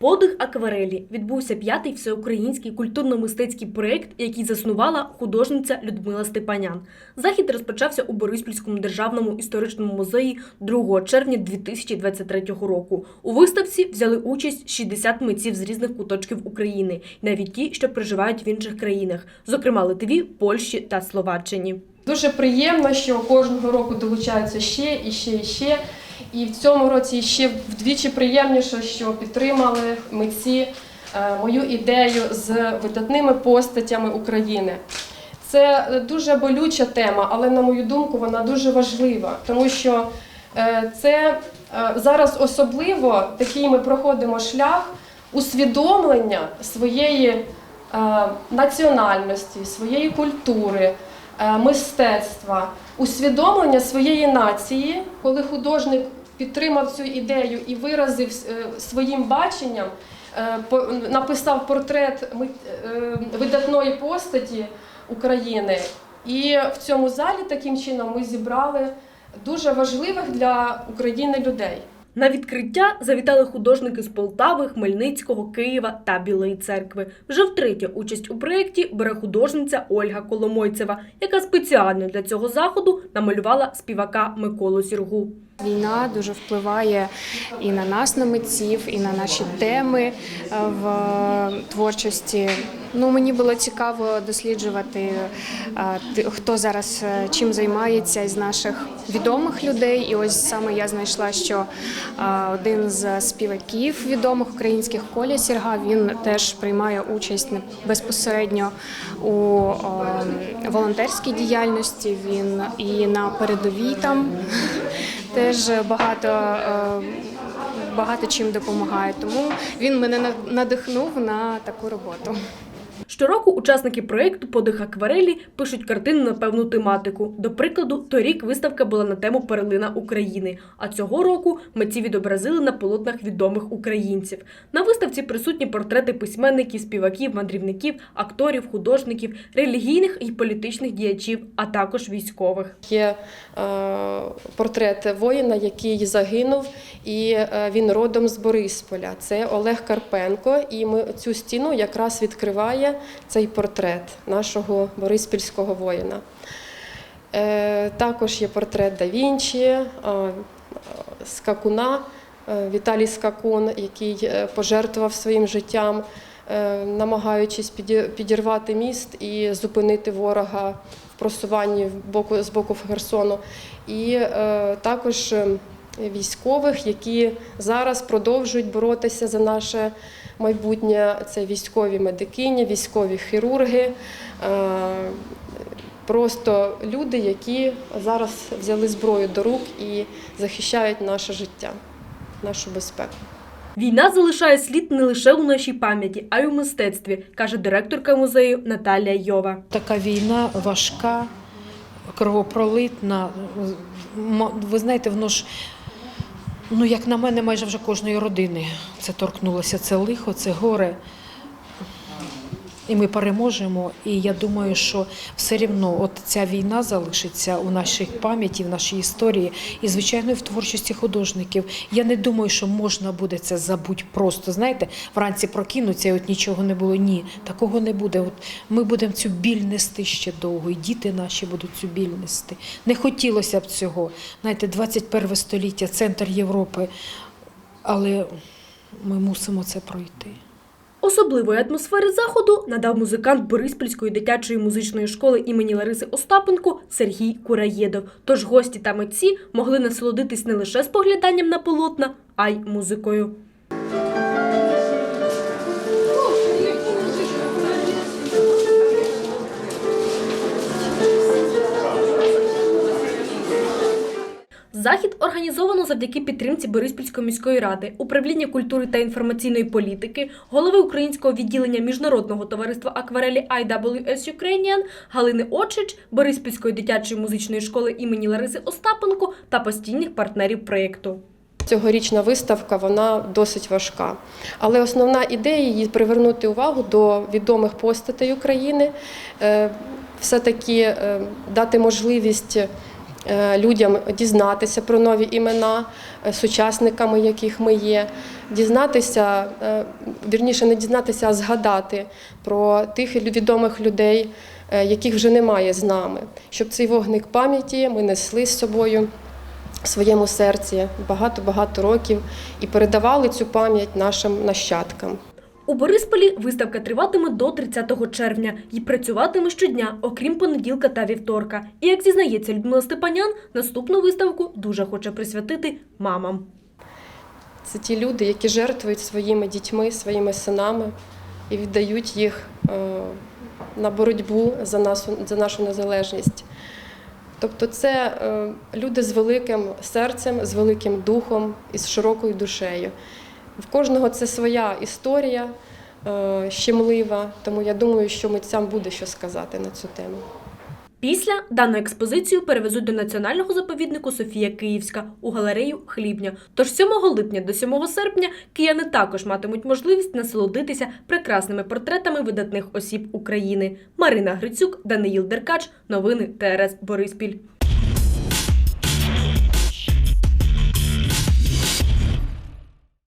Подих акварелі відбувся п'ятий всеукраїнський культурно-мистецький проєкт, який заснувала художниця Людмила Степанян. Захід розпочався у Бориспільському державному історичному музеї 2 червня 2023 року. У виставці взяли участь 60 митців з різних куточків України, навіть ті, що проживають в інших країнах, зокрема Литві, Польщі та Словаччині. Дуже приємно, що кожного року долучаються ще і ще і ще. І в цьому році ще вдвічі приємніше, що підтримали митці е, мою ідею з видатними постатями України. Це дуже болюча тема, але на мою думку, вона дуже важлива, тому що е, це е, зараз особливо такий ми проходимо шлях усвідомлення своєї е, національності, своєї культури, е, мистецтва, усвідомлення своєї нації, коли художник підтримав цю ідею і виразив е, своїм баченням, е, написав портрет е, видатної постаті України. І в цьому залі таким чином ми зібрали дуже важливих для України людей. На відкриття завітали художники з Полтави, Хмельницького, Києва та Білої церкви. Вже втретє участь у проєкті бере художниця Ольга Коломойцева, яка спеціально для цього заходу намалювала співака Миколу Сіргу. Війна дуже впливає і на нас, на митців, і на наші теми е, в творчості. Ну мені було цікаво досліджувати, е, хто зараз е, чим займається із наших відомих людей. І ось саме я знайшла, що один з співаків відомих українських Коля Сірга він теж приймає участь безпосередньо у волонтерській діяльності. Він і на передовій там теж багато, е, багато чим допомагає. Тому він мене на- надихнув на таку роботу. Щороку учасники проєкту Подих акварелі пишуть картини на певну тематику. До прикладу, торік виставка була на тему перлина України, а цього року митці відобразили на полотнах відомих українців. На виставці присутні портрети письменників, співаків, мандрівників, акторів, художників, релігійних і політичних діячів, а також військових. Є е, портрет воїна, який загинув, і е, він родом з Борисполя. Це Олег Карпенко. І ми цю стіну якраз відкриває цей портрет нашого бориспільського воїна. Е, також є портрет Да Вінчі, е, Скакуна, е, Віталій Скакун, який пожертвував своїм життям, намагаючись підірвати міст і зупинити ворога в просуванні з боку Херсону. І також е, військових, які зараз продовжують боротися за наше майбутнє. Це військові медикині, військові хірурги. е, Просто люди, які зараз взяли зброю до рук і захищають наше життя, нашу безпеку. Війна залишає слід не лише у нашій пам'яті, а й у мистецтві, каже директорка музею Наталія Йова. Така війна важка, кровопролитна. Ви знаєте, воно ж, ну як на мене, майже вже кожної родини це торкнулося. Це лихо, це горе. І ми переможемо. І я думаю, що все рівно от ця війна залишиться у нашій пам'яті, в нашій історії і, звичайно, в творчості художників. Я не думаю, що можна буде це забути просто. Знаєте, вранці прокинуться і от нічого не було. Ні, такого не буде. От ми будемо цю біль нести ще довго, і діти наші будуть цю біль нести. Не хотілося б цього. Знаєте, 21 століття, центр Європи, але ми мусимо це пройти. Особливої атмосфери заходу надав музикант Бориспільської дитячої музичної школи імені Лариси Остапенко Сергій Кураєдов. Тож гості та митці могли насолодитись не лише спогляданням на полотна, а й музикою. Захід організовано завдяки підтримці Бориспільської міської ради, управління культури та інформаційної політики, голови українського відділення міжнародного товариства акварелі IWS Ukrainian, Галини Очич, Бориспільської дитячої музичної школи імені Лариси Остапенко та постійних партнерів проєкту. Цьогорічна виставка вона досить важка. Але основна ідея її привернути увагу до відомих постатей України, е, все-таки е, дати можливість людям дізнатися про нові імена, е, сучасниками яких ми є, дізнатися, е, вірніше не дізнатися, а згадати про тих відомих людей, е, яких вже немає з нами, щоб цей вогник пам'яті ми несли з собою в своєму серці багато-багато років і передавали цю пам'ять нашим нащадкам. У Борисполі виставка триватиме до 30 червня і працюватиме щодня, окрім понеділка та вівторка. І як зізнається Людмила Степанян, наступну виставку дуже хоче присвятити мамам. Це ті люди, які жертвують своїми дітьми, своїми синами і віддають їх е, на боротьбу за нашу, за нашу незалежність. Тобто це е, люди з великим серцем, з великим духом і з широкою душею. В кожного це своя історія е, щемлива, тому я думаю, що митцям буде що сказати на цю тему. Після дану експозицію перевезуть до національного заповіднику Софія Київська у галерею Хлібня. Тож 7 липня до 7 серпня кияни також матимуть можливість насолодитися прекрасними портретами видатних осіб України. Марина Грицюк, Даниїл Деркач. Новини ТРС Бориспіль.